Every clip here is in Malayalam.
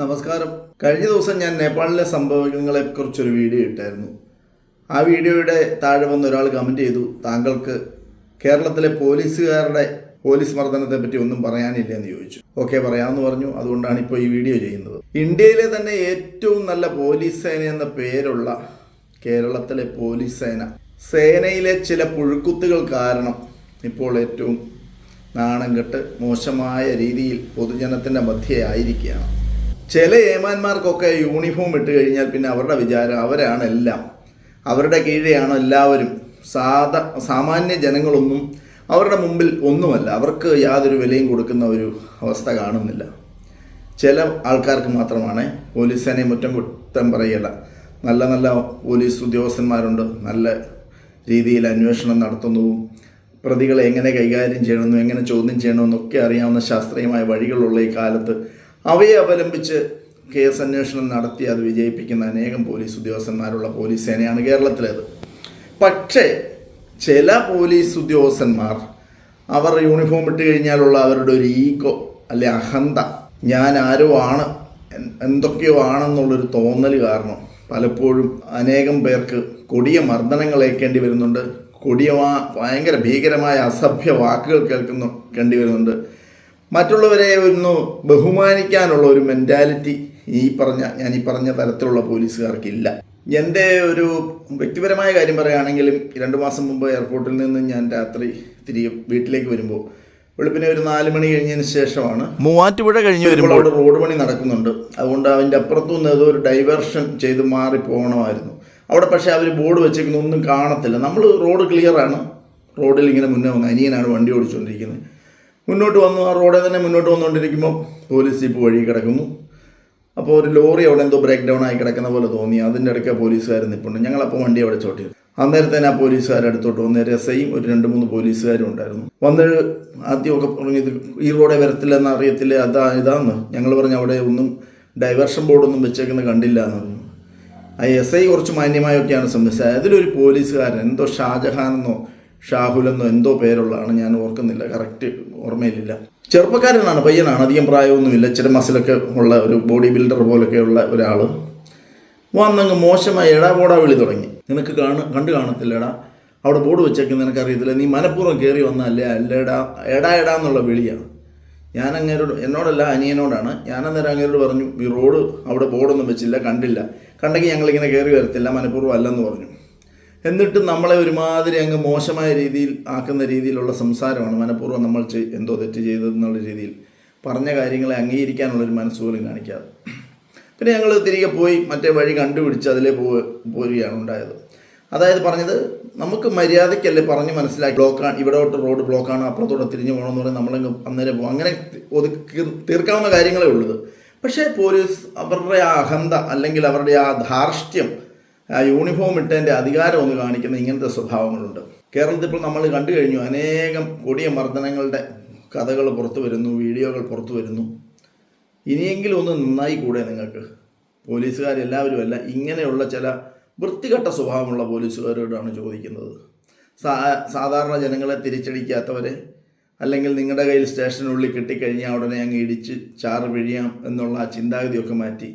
നമസ്കാരം. കഴിഞ്ഞ ദിവസം ഞാൻ നേപ്പാളിലെ സംഭവങ്ങളെ കുറിച്ചൊരു വീഡിയോ ഇട്ടായിരുന്നു. ആ വീഡിയോയുടെ താഴെ വന്ന് ഒരാൾ കമന്റ് ചെയ്തു താങ്കൾക്ക് കേരളത്തിലെ പോലീസുകാരുടെ പോലീസ് മർദ്ദനത്തെ പറ്റി ഒന്നും പറയാനില്ല എന്ന് ചോദിച്ചു. ഓക്കെ പറയാമെന്ന് പറഞ്ഞു. അതുകൊണ്ടാണ് ഇപ്പോൾ ഈ വീഡിയോ ചെയ്യുന്നത്. ഇന്ത്യയിലെ തന്നെ ഏറ്റവും നല്ല പോലീസ് സേന എന്ന പേരുള്ള കേരളത്തിലെ പോലീസ് സേന സേനയിലെ ചില പുഴുക്കുത്തുകൾ കാരണം ഇപ്പോൾ ഏറ്റവും നാണം കെട്ട് മോശമായ രീതിയിൽ പൊതുജനത്തിന്റെ മധ്യേ ആയിരിക്കുകയാണ്. ചില ഏമാന്മാർക്കൊക്കെ യൂണിഫോം ഇട്ട് കഴിഞ്ഞാൽ പിന്നെ അവരുടെ വിചാരം അവരാണ് എല്ലാം അവരുടെ കീഴെയാണ് എല്ലാവരും. സാധാ സാമാന്യ ജനങ്ങളൊന്നും അവരുടെ മുമ്പിൽ ഒന്നുമല്ല. അവർക്ക് യാതൊരു വിലയും കൊടുക്കുന്ന ഒരു അവസ്ഥ കാണുന്നില്ല. ചില ആൾക്കാർക്ക് മാത്രമാണ് പോലീസ് സേനയെ മുറ്റം കുറ്റം പറയല്ല. നല്ല നല്ല പോലീസ് ഉദ്യോഗസ്ഥന്മാരുണ്ട്. നല്ല രീതിയിൽ അന്വേഷണം നടത്തുന്നതും പ്രതികളെ എങ്ങനെ കൈകാര്യം ചെയ്യണമെന്നും എങ്ങനെ ചോദ്യം ചെയ്യണമെന്നൊക്കെ അറിയാവുന്ന ശാസ്ത്രീയമായ വഴികളുള്ള ഈ കാലത്ത് അവയെ അവലംബിച്ച് കേസ് അന്വേഷണം നടത്തി അത് വിജയിപ്പിക്കുന്ന അനേകം പോലീസ് ഉദ്യോഗസ്ഥന്മാരുള്ള പോലീസ് സേനയാണ് കേരളത്തിലേത് പക്ഷേ ചില പോലീസ് ഉദ്യോഗസ്ഥന്മാർ അവർ യൂണിഫോം ഇട്ട് കഴിഞ്ഞാലുള്ള അവരുടെ ഒരു ഈഗോ അല്ലെ അഹന്ത ഞാൻ ആരോ ആണ് എന്തൊക്കെയോ ആണെന്നുള്ളൊരു തോന്നൽ കാരണം പലപ്പോഴും അനേകം പേർക്ക് കൊടിയ മർദ്ദനങ്ങൾ ഏൽക്കേണ്ടി വരുന്നുണ്ട് കൊടിയ ഭയങ്കര ഭീകരമായ അസഭ്യ വാക്കുകൾ കേൾക്കുന്നു കേണ്ടി വരുന്നുണ്ട്. മറ്റുള്ളവരെ ഒന്ന് ബഹുമാനിക്കാനുള്ള ഒരു മെന്റാലിറ്റി ഈ പറഞ്ഞ ഞാൻ ഈ പറഞ്ഞ തരത്തിലുള്ള പോലീസുകാർക്കില്ല. എന്റെ ഒരു വ്യക്തിപരമായ കാര്യം പറയുകയാണെങ്കിലും രണ്ട് മാസം മുമ്പ് എയർപോർട്ടിൽ നിന്ന് ഞാൻ രാത്രി തിരികെ വീട്ടിലേക്ക് വരുമ്പോൾ വെളുപ്പിനെ ഒരു നാല് മണി കഴിഞ്ഞതിന് ശേഷമാണ് മൂവാറ്റുപുഴ കഴിഞ്ഞ് വരുമ്പോൾ അവിടെ റോഡ് പണി നടക്കുന്നുണ്ട്. അതുകൊണ്ട് അതിന്റെ അപ്പുറത്തു നിന്ന് ഏതോ ഒരു ഡൈവേർഷൻ ചെയ്ത് മാറി പോകണമായിരുന്നു. അവിടെ പക്ഷേ അവർ ബോർഡ് വെച്ചേക്കുന്ന ഒന്നും കാണത്തില്ല നമ്മൾ റോഡ് ക്ലിയറാണ് റോഡിൽ ഇങ്ങനെ മുന്നേ വന്ന് അനിയനാണ് വണ്ടി ഓടിച്ചുകൊണ്ടിരിക്കുന്നത്. മുന്നോട്ട് വന്നു. ആ റോഡിൽ തന്നെ മുന്നോട്ട് വന്നുകൊണ്ടിരിക്കുമ്പോൾ പോലീസ് ജീപ്പ് വഴി കിടക്കുന്നു. അപ്പോൾ ഒരു ലോറി അവിടെ എന്തോ ബ്രേക്ക് ഡൗൺ ആയി കിടക്കുന്ന പോലെ തോന്നി. അതിന്റെ ഇടയ്ക്ക് പോലീസുകാർ നിൽപ്പുണ്ട് ഞങ്ങളപ്പോൾ വണ്ടി അവിടെ ചോട്ടി അന്നേരത്തേന് ആ പോലീസുകാർ അടുത്തോട്ട് വന്ന്. രസയും ഒരു രണ്ട് മൂന്ന് പോലീസുകാരും ഉണ്ടായിരുന്നു. വന്ന് ആദ്യമൊക്കെ പറഞ്ഞു ഇത് ഈ റോഡെ വരത്തില്ലെന്ന് അറിയത്തില്ല? അതാ ഇതാന്ന്. ഞങ്ങൾ പറഞ്ഞു അവിടെ ഒന്നും ഡൈവേർഷൻ ബോർഡൊന്നും വെച്ചേക്കുന്നത് കണ്ടില്ല എന്ന് പറഞ്ഞു. ആ എസ് ഐ കുറച്ച് മാന്യമായൊക്കെയാണ് സംബന്ധിച്ചത് അതിലൊരു പോലീസുകാരൻ എന്തോ ഷാജഹാൻ എന്നോ ഷാഹുൽ എന്നോ എന്തോ പേരുള്ളതാണ് ഞാൻ ഓർക്കുന്നില്ല. കറക്റ്റ് ഓർമ്മയിലില്ല. ചെറുപ്പക്കാരനാണ് പയ്യനാണ്. അധികം പ്രായമൊന്നുമില്ല. ഇച്ചിരി മസിലൊക്കെ ഉള്ള ഒരു ബോഡി ബിൽഡർ പോലൊക്കെയുള്ള ഒരാൾ വന്നങ്ങ് മോശമായി എടാ പോടാ വിളി തുടങ്ങി. നിനക്ക് കാണ കണ്ടു കാണത്തില്ലടാ. അവിടെ ബോർഡ് വെച്ചേക്കുന്ന നിനക്കറിയത്തില്ല. നീ മനഃപൂർവം കയറി വന്നല്ലേ അല്ലേടാ. എടാ എടാ എന്നുള്ള വിളിയാണ്. ഞാൻ എന്നോടല്ല അനിയനോടാണ്. ഞാൻ അന്നേരം അങ്ങേരോട് പറഞ്ഞു ഈ റോഡ് അവിടെ ബോർഡൊന്നും വെച്ചില്ല കണ്ടില്ല. കണ്ടെങ്കിൽ ഞങ്ങളിങ്ങനെ കയറി വരത്തില്ല. മനഃപൂർവം അല്ലെന്ന് പറഞ്ഞു. എന്നിട്ട് നമ്മളെ ഒരുമാതിരി അങ്ങ് മോശമായ രീതിയിൽ ആക്കുന്ന രീതിയിലുള്ള സംസാരമാണ് മനഃപൂർവം നമ്മൾ എന്തോ തെറ്റ് ചെയ്തതെന്നുള്ള രീതിയിൽ പറഞ്ഞ കാര്യങ്ങളെ അംഗീകരിക്കാനുള്ളൊരു മനസ്സ് പോലും കാണിക്കാതെ. പിന്നെ ഞങ്ങൾ തിരികെ പോയി മറ്റേ വഴി കണ്ടുപിടിച്ച് അതിലേ പോ പോരുകയാണ് ഉണ്ടായത്. അതായത് പറഞ്ഞത് നമുക്ക് മര്യാദയ്ക്കല്ലേ പറഞ്ഞ് മനസ്സിലാക്കി ബ്ലോക്കാണ് ഇവിടോട്ട് റോഡ് ബ്ലോക്കാണ് അപ്പുറത്തോടെ തിരിഞ്ഞു പോകണമെന്ന് പറഞ്ഞാൽ നമ്മളങ്ങ് അന്നേരം പോകും അങ്ങനെ ഒതുക്കി തീർക്കാവുന്ന കാര്യങ്ങളേ ഉള്ളത് പക്ഷേ പോലീസ് അവരുടെ ആ അഹന്ത അല്ലെങ്കിൽ അവരുടെ ആ ധാർഷ്ട്യം ആ യൂണിഫോം ഇട്ടതിന്റെ അധികാരം ഒന്ന് കാണിക്കുന്ന ഇങ്ങനത്തെ സ്വഭാവങ്ങളുണ്ട്. കേരളത്തിൽ ഇപ്പോൾ നമ്മൾ കണ്ടു കഴിഞ്ഞു അനേകം കൊടിയ മർദ്ദനങ്ങളുടെ കഥകൾ പുറത്തു വരുന്നു വീഡിയോകൾ പുറത്തു വരുന്നു. ഇനിയെങ്കിലും ഒന്ന് നന്നായി കൂടെ നിങ്ങൾക്ക്. പോലീസുകാരെല്ലാവരും അല്ല ഇങ്ങനെയുള്ള ചില വൃത്തികെട്ട സ്വഭാവമുള്ള പോലീസുകാരോടാണ് ചോദിക്കുന്നത്. സാധാരണ ജനങ്ങളെ തിരിച്ചടിക്കാത്തവരെ അല്ലെങ്കിൽ നിങ്ങളുടെ കയ്യിൽ സ്റ്റേഷനുള്ളിൽ കിട്ടിക്കഴിഞ്ഞാൽ ഉടനെ അങ്ങ് ഇടിച്ച് ചാറ് പിഴിയാം എന്നുള്ള ആ ചിന്താഗതിയൊക്കെ മാറ്റി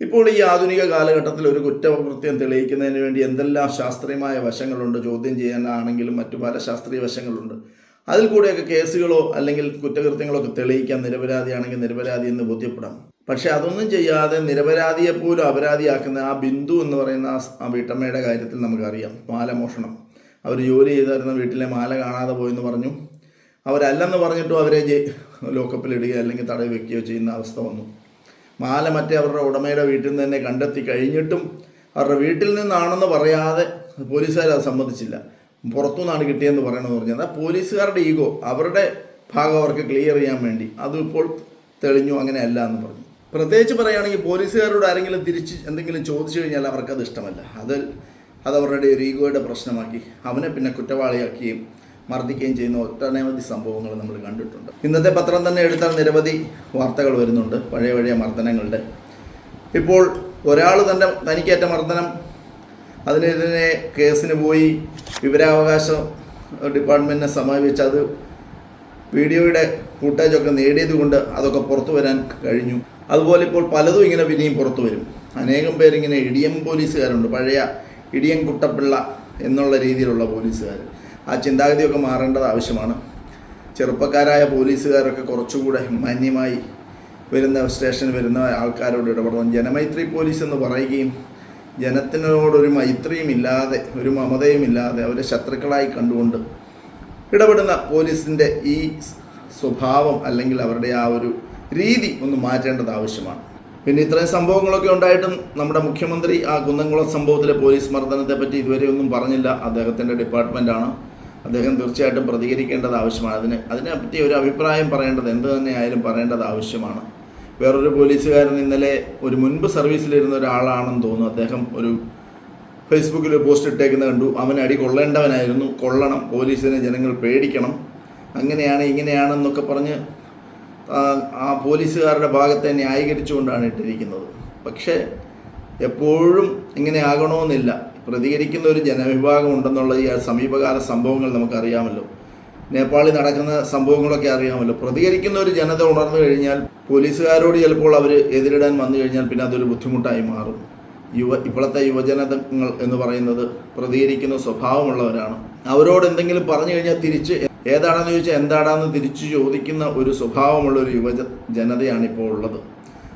ഇപ്പോൾ ഈ ആധുനിക കാലഘട്ടത്തിൽ ഒരു കുറ്റകൃത്യം തെളിയിക്കുന്നതിന് വേണ്ടി എന്തെല്ലാം ശാസ്ത്രീയമായ വശങ്ങളുണ്ട്? ചോദ്യം ചെയ്യാനാണെങ്കിലും മറ്റു പല ശാസ്ത്രീയ വശങ്ങളുണ്ട്. അതിൽ കൂടെയൊക്കെ കേസുകളോ അല്ലെങ്കിൽ കുറ്റകൃത്യങ്ങളോ ഒക്കെ തെളിയിക്കാൻ നിരപരാധിയാണെങ്കിൽ നിരപരാധി എന്ന് ബോധ്യപ്പെടാം. പക്ഷെ അതൊന്നും ചെയ്യാതെ നിരപരാധിയെ പോലും അപരാധിയാക്കുന്ന ആ ബിന്ദു എന്ന് പറയുന്ന ആ വീട്ടമ്മയുടെ കാര്യത്തിൽ നമുക്കറിയാം. മാലമോഷണം അവർ ജോലി ചെയ്തിരുന്ന വീട്ടിലെ മാല കാണാതെ പോയെന്ന് പറഞ്ഞു. അവരല്ലെന്ന് പറഞ്ഞിട്ടും അവരെ ലോക്കപ്പിലിടുകയോ അല്ലെങ്കിൽ തടവ് വെക്കുകയോ ചെയ്യുന്ന അവസ്ഥ വന്നു. മാല മറ്റേ അവരുടെ ഉടമയുടെ വീട്ടിൽ നിന്ന് തന്നെ കണ്ടെത്തി കഴിഞ്ഞിട്ടും അവരുടെ വീട്ടിൽ നിന്നാണെന്ന് പറയാതെ പോലീസുകാർ അത് സമ്മതിച്ചില്ല. പുറത്തുനിന്നാണ് കിട്ടിയെന്ന് പറയണമെന്ന് പറഞ്ഞത് ആ പോലീസുകാരുടെ ഈഗോ അവരുടെ ഭാഗം അവർക്ക് ക്ലിയർ ചെയ്യാൻ വേണ്ടി അതും ഇപ്പോൾ തെളിഞ്ഞു അങ്ങനെയല്ല എന്ന് പറഞ്ഞു. പ്രത്യേകിച്ച് പറയുകയാണെങ്കിൽ പോലീസുകാരോട് ആരെങ്കിലും തിരിച്ച് എന്തെങ്കിലും ചോദിച്ചു കഴിഞ്ഞാൽ അവർക്കത് ഇഷ്ടമല്ല. അത് അത് അവരുടെ ഒരു ഈഗോയുടെ പ്രശ്നമാക്കി അവനെ പിന്നെ കുറ്റവാളിയാക്കുകയും മർദ്ദിക്കുകയും ചെയ്യുന്ന ഒട്ടനവധി സംഭവങ്ങൾ നമ്മൾ കണ്ടിട്ടുണ്ട്. ഇന്നത്തെ പത്രം തന്നെ എടുത്താൽ നിരവധി വാർത്തകൾ വരുന്നുണ്ട് പഴയ പഴയ മർദ്ദനങ്ങളുടെ. ഇപ്പോൾ ഒരാൾ തന്നെ തനിക്കേറ്റ മർദ്ദനം അതിനെതിരെ കേസിന് പോയി വിവരാവകാശ ഡിപ്പാർട്ട്മെന്റിനെ സമീപിച്ച് അത് വീഡിയോയുടെ ഫുട്ടേജൊക്കെ നേടിയത് കൊണ്ട് അതൊക്കെ പുറത്തു വരാൻ കഴിഞ്ഞു. അതുപോലെ ഇപ്പോൾ പലതും ഇങ്ങനെ പിന്നെയും പുറത്തു വരും. അനേകം പേരിങ്ങനെ ഇടിയം പോലീസുകാരുണ്ട് പഴയ ഇടിയം കുട്ടപ്പിള്ള എന്നുള്ള രീതിയിലുള്ള പോലീസുകാർ ആ ചിന്താഗതിയൊക്കെ മാറേണ്ടത് ആവശ്യമാണ്. ചെറുപ്പക്കാരായ പോലീസുകാരൊക്കെ കുറച്ചുകൂടെ മാന്യമായി വരുന്ന സ്റ്റേഷനിൽ വരുന്ന ആൾക്കാരോട് ഇടപെടണം. ജനമൈത്രി പോലീസ് എന്ന് പറയുകയും ജനത്തിനോടൊരു മൈത്രിയും ഇല്ലാതെ ഒരു മമതയും ഇല്ലാതെ അവരെ ശത്രുക്കളായി കണ്ടുകൊണ്ട് ഇടപെടുന്ന പോലീസിന്റെ ഈ സ്വഭാവം അല്ലെങ്കിൽ അവരുടെ ആ ഒരു രീതി ഒന്ന് മാറ്റേണ്ടത് ആവശ്യമാണ്. പിന്നെ ഇത്രയും സംഭവങ്ങളൊക്കെ ഉണ്ടായിട്ടും നമ്മുടെ മുഖ്യമന്ത്രി ആ കുന്നംകുളം സംഭവത്തിലെ പോലീസ് മർദ്ദനത്തെ പറ്റി ഇതുവരെ ഒന്നും പറഞ്ഞില്ല. അദ്ദേഹത്തിന്റെ ഡിപ്പാർട്ട്മെന്റാണ് അദ്ദേഹം തീർച്ചയായിട്ടും പ്രതികരിക്കേണ്ടത് ആവശ്യമാണ്. അതിന് അതിനെപ്പറ്റി ഒരു അഭിപ്രായം പറയേണ്ടത് എന്ത് തന്നെയായാലും പറയേണ്ടത് ആവശ്യമാണ്. വേറൊരു പോലീസുകാരൻ ഇന്നലെ ഒരു മുൻപ് സർവീസിലിരുന്ന ഒരാളാണെന്ന് തോന്നുന്നു. അദ്ദേഹം ഒരു ഫേസ്ബുക്കിൽ പോസ്റ്റ് ഇട്ടേക്കുന്നത് കണ്ടു. അവൻ അടി കൊള്ളേണ്ടവനായിരുന്നു. കൊള്ളണം. പോലീസിനെ ജനങ്ങൾ പേടിക്കണം. അങ്ങനെയാണ് ഇങ്ങനെയാണെന്നൊക്കെ പറഞ്ഞ് ആ, പോലീസുകാരുടെ ഭാഗത്തെ ന്യായീകരിച്ചുകൊണ്ടാണ് ഇട്ടിരിക്കുന്നത്. പക്ഷേ എപ്പോഴും ഇങ്ങനെ ആകണമെന്നില്ല. പ്രതികരിക്കുന്ന ഒരു ജനവിഭാഗം ഉണ്ടെന്നുള്ള ഈ സമീപകാല സംഭവങ്ങൾ നമുക്കറിയാമല്ലോ. നേപ്പാളിൽ നടക്കുന്ന സംഭവങ്ങളൊക്കെ അറിയാമല്ലോ. പ്രതികരിക്കുന്ന ഒരു ജനത ഉണർന്നു കഴിഞ്ഞാൽ പോലീസുകാരോട് ചിലപ്പോൾ അവർ എതിരിടാൻ വന്നു കഴിഞ്ഞാൽ പിന്നെ അതൊരു ബുദ്ധിമുട്ടായി മാറും. യുവ ഇപ്പോഴത്തെ യുവജനതങ്ങൾ എന്ന് പറയുന്നത് പ്രതികരിക്കുന്ന സ്വഭാവമുള്ളവരാണ്. അവരോട് എന്തെങ്കിലും പറഞ്ഞു കഴിഞ്ഞാൽ തിരിച്ച് ഏതാണെന്ന് ചോദിച്ചാൽ എന്താണെന്ന് തിരിച്ചു ചോദിക്കുന്ന ഒരു സ്വഭാവമുള്ള ഒരു യുവജ ജനതയാണ് ഇപ്പോൾ ഉള്ളത്.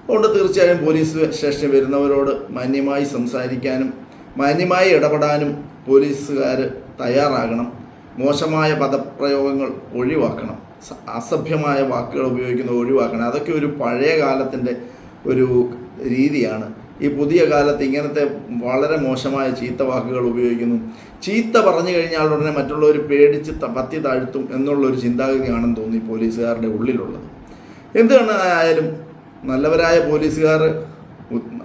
അതുകൊണ്ട് തീർച്ചയായും പോലീസ് സ്റ്റേഷനിൽ വരുന്നവരോട് മാന്യമായി സംസാരിക്കാനും മാന്യമായി ഇടപെടാനും പോലീസുകാർ തയ്യാറാകണം. മോശമായ പദപ്രയോഗങ്ങൾ ഒഴിവാക്കണം. അസഭ്യമായ വാക്കുകൾ ഉപയോഗിക്കുന്നത് ഒഴിവാക്കണം. അതൊക്കെ ഒരു പഴയ കാലത്തിന്റെ ഒരു രീതിയാണ്. ഈ പുതിയ കാലത്ത് ഇങ്ങനത്തെ വളരെ മോശമായ ചീത്ത വാക്കുകൾ ഉപയോഗിക്കുന്നു. ചീത്ത പറഞ്ഞു കഴിഞ്ഞാൽ ഉടനെ മറ്റുള്ളവർ പേടിച്ച് പത്തി താഴ്ത്തും എന്നുള്ളൊരു ചിന്താഗതിയാണെന്ന് തോന്നി പോലീസുകാരുടെ ഉള്ളിലുള്ളത്. എന്ത് ആയാലും നല്ലവരായ പോലീസുകാർ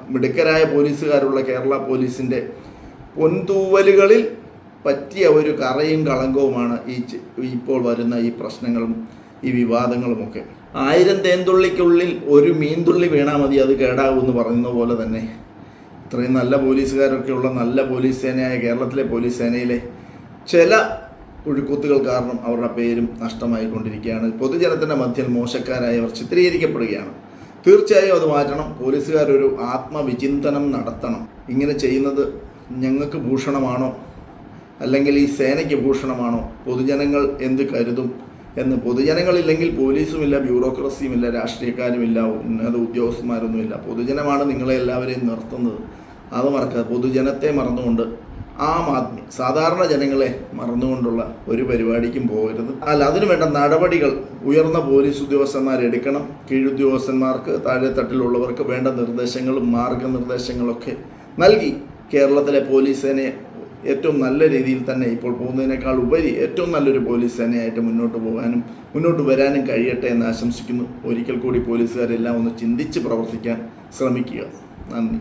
മിടുക്കരായ പോലീസുകാരുള്ള കേരള പോലീസിന്റെ പൊൻതൂവലുകളിൽ പറ്റിയ ഒരു കറയും കളങ്കവുമാണ് ഈ ഇപ്പോൾ വരുന്ന ഈ പ്രശ്നങ്ങളും ഈ വിവാദങ്ങളുമൊക്കെ. ആയിരം തേൻതുള്ളിക്കുള്ളിൽ ഒരു മീൻതുള്ളി വീണാൽ മതി അത് കേടാകുമെന്ന് പറയുന്ന പോലെ തന്നെ. ഇത്രയും നല്ല പോലീസുകാരൊക്കെ ഉള്ള നല്ല പോലീസ് സേനയായ കേരളത്തിലെ പോലീസ് സേനയിലെ ചില ഒഴുക്കുത്തുകൾ കാരണം അവരുടെ പേരും നഷ്ടമായിക്കൊണ്ടിരിക്കുകയാണ്. പൊതുജനത്തിന്റെ മധ്യത്തിൽ മോശക്കാരായവർ ചിത്രീകരിക്കപ്പെടുകയാണ്. തീർച്ചയായും അത് മാറ്റണം. പോലീസുകാരൊരു ആത്മവിചിന്തനം നടത്തണം. ഇങ്ങനെ ചെയ്യുന്നത് ഞങ്ങൾക്ക് ഭൂഷണമാണോ? അല്ലെങ്കിൽ ഈ സേനയ്ക്ക് ഭൂഷണമാണോ? പൊതുജനങ്ങൾ എന്ത് കരുതും എന്ന്. പൊതുജനങ്ങളില്ലെങ്കിൽ പോലീസുമില്ല ബ്യൂറോക്രസിയുമില്ല രാഷ്ട്രീയക്കാരുമില്ല ഉന്നത ഉദ്യോഗസ്ഥന്മാരൊന്നുമില്ല. പൊതുജനമാണ് നിങ്ങളെ എല്ലാവരെയും നിർത്തുന്നത്. അത് മറക്കുക പൊതുജനത്തെ മറന്നുകൊണ്ട് ആം ആദ്മി. സാധാരണ ജനങ്ങളെ മറന്നുകൊണ്ടുള്ള ഒരു പരിപാടിക്കും പോകരുത്. അല്ല അതിനു വേണ്ട നടപടികൾ ഉയർന്ന പോലീസ് ഉദ്യോഗസ്ഥന്മാർ എടുക്കണം. കീഴുദ്യോഗസ്ഥന്മാർക്ക് താഴെത്തട്ടിലുള്ളവർക്ക് വേണ്ട നിർദ്ദേശങ്ങളും മാർഗനിർദ്ദേശങ്ങളൊക്കെ നൽകി കേരളത്തിലെ പോലീസ് സേനയെ ഏറ്റവും നല്ല രീതിയിൽ തന്നെ ഇപ്പോൾ പോകുന്നതിനേക്കാൾ ഉപരി ഏറ്റവും നല്ലൊരു പോലീസ് സേനയായിട്ട് മുന്നോട്ട് പോകാനും മുന്നോട്ട് വരാനും കഴിയട്ടെ എന്ന് ആശംസിക്കുന്നു. ഒരിക്കൽ കൂടി പോലീസുകാരെല്ലാം ഒന്ന് ചിന്തിച്ച് പ്രവർത്തിക്കാൻ ശ്രമിക്കുക. നന്ദി.